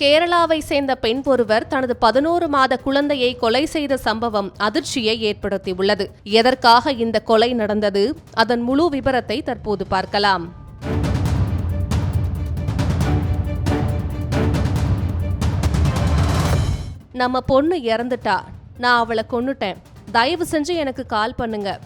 கேரளாவை சேர்ந்த பெண் ஒருவர் தனது பதினோரு மாத குழந்தையை கொலை செய்த சம்பவம் அதிர்ச்சியை ஏற்படுத்தியுள்ளது. எதற்காக இந்த கொலை நடந்தது? அதன் முழு விபரத்தை தற்போது பார்க்கலாம். நம்ம பொண்ணு இறந்துட்டா. நான் அவளை கொன்னுட்டேன். தயவு செஞ்சு எனக்கு கால் பண்ணுங்க.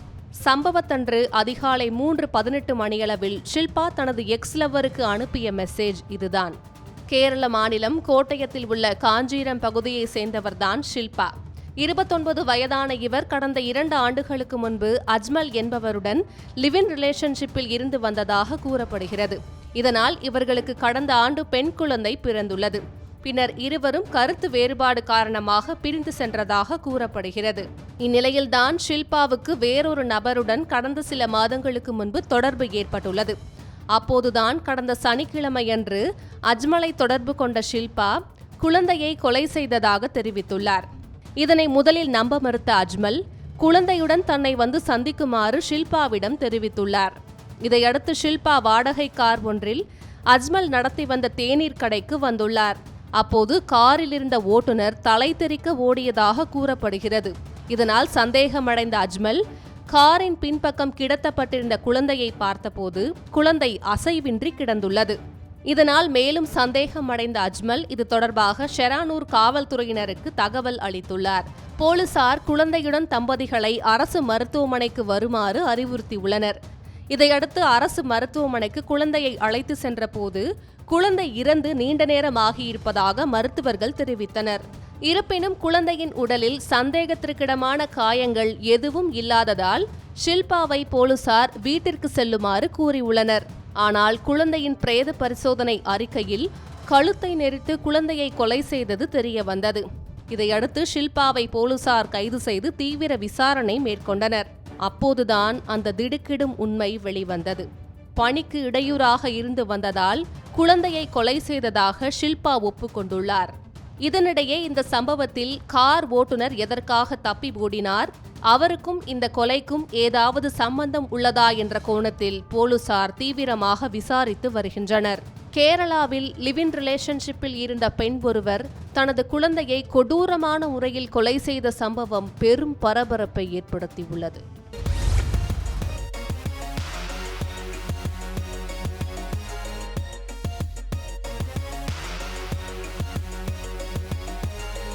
சம்பவத்தன்று அதிகாலை மூன்று பதினெட்டு மணியளவில் ஷில்பா தனது எக்ஸ் லவருக்கு அனுப்பிய மெசேஜ் இதுதான். கேரள மாநிலம் கோட்டயத்தில் உள்ள காஞ்சீரம் பகுதியை சேர்ந்தவர்தான் ஷில்பா. இருபத்தொன்பது வயதான இவர் கடந்த இரண்டு ஆண்டுகளுக்கு முன்பு அஜ்மல் என்பவருடன் லிவின் ரிலேஷன்ஷிப்பில் இருந்து வந்ததாக கூறப்படுகிறது. இதனால் இவர்களுக்கு கடந்த ஆண்டு பெண் குழந்தை பிறந்துள்ளது. பின்னர் இருவரும் கருத்து வேறுபாடு காரணமாக பிரிந்து சென்றதாக கூறப்படுகிறது. இந்நிலையில்தான் ஷில்பாவுக்கு வேறொரு நபருடன் கடந்த சில மாதங்களுக்கு முன்பு தொடர்பு ஏற்பட்டுள்ளது. அப்போதுதான் கடந்த சனிக்கிழமையன்று அஜ்மலை தொடர்பு கொண்ட ஷில்பா குழந்தையை கொலை செய்ததாக தெரிவித்துள்ளார். இதனை முதலில் நம்ப மறுத்த அஜ்மல் குழந்தையுடன் தன்னை வந்து சந்திக்குமாறு ஷில்பாவிடம் தெரிவித்துள்ளார். இதையடுத்து ஷில்பா வாடகை கார் ஒன்றில் அஜ்மல் நடத்தி வந்த தேநீர் கடைக்கு வந்துள்ளார். அப்போது காரில் இருந்த ஓட்டுநர் தலை தெறிக்க ஓடியதாக கூறப்படுகிறது. இதனால் சந்தேகமடைந்த அஜ்மல் காரின் பின்பக்கம் கிடத்தப்பட்டிருந்த குழந்தையை பார்த்தபோது குழந்தை அசைவின்றி கிடந்துள்ளது. இதனால் மேலும் சந்தேகம் அடைந்த அஜ்மல் இது தொடர்பாக ஷெரானூர் காவல்துறையினருக்கு தகவல் அளித்துள்ளார். போலீசார் குழந்தையுடன் தம்பதிகளை அரசு மருத்துவமனைக்கு வருமாறு அறிவுறுத்தியுள்ளனர். இதையடுத்து அரசு மருத்துவமனைக்கு குழந்தையை அழைத்து சென்றபோது குழந்தை இறந்து நீண்ட நேரம் ஆகியிருப்பதாக மருத்துவர்கள் தெரிவித்தனர். இருப்பினும் குழந்தையின் உடலில் சந்தேகத்திற்கிடமான காயங்கள் எதுவும் இல்லாததால் ஷில்பாவை போலீசார் வீட்டிற்கு செல்லுமாறு கூறியுள்ளனர். ஆனால் குழந்தையின் பிரேத பரிசோதனை அறிக்கையில் கழுத்தை நெரித்து குழந்தையை கொலை செய்தது தெரிய வந்தது இதையடுத்து ஷில்பாவை போலீசார் கைது செய்து தீவிர விசாரணை மேற்கொண்டனர். அப்போதுதான் அந்த திடுக்கிடும் உண்மை வெளிவந்தது. பணிக்கு இடையூறாக இருந்து வந்ததால் குழந்தையை கொலை செய்ததாக ஷில்பா ஒப்புக்கொண்டுள்ளார். இதனிடையே இந்த சம்பவத்தில் கார் ஓட்டுநர் எதற்காக தப்பி ஓடினார்? அவருக்கும் இந்த கொலைக்கும் ஏதாவது சம்பந்தம் உள்ளதா என்ற கோணத்தில் போலீசார் தீவிரமாக விசாரித்து வருகின்றனர். கேரளாவில் லிவின் ரிலேஷன்ஷிப்பில் இருந்த பெண் ஒருவர் தனது குழந்தையை கொடூரமான முறையில் கொலை செய்த சம்பவம் பெரும் பரபரப்பை ஏற்படுத்தியுள்ளது.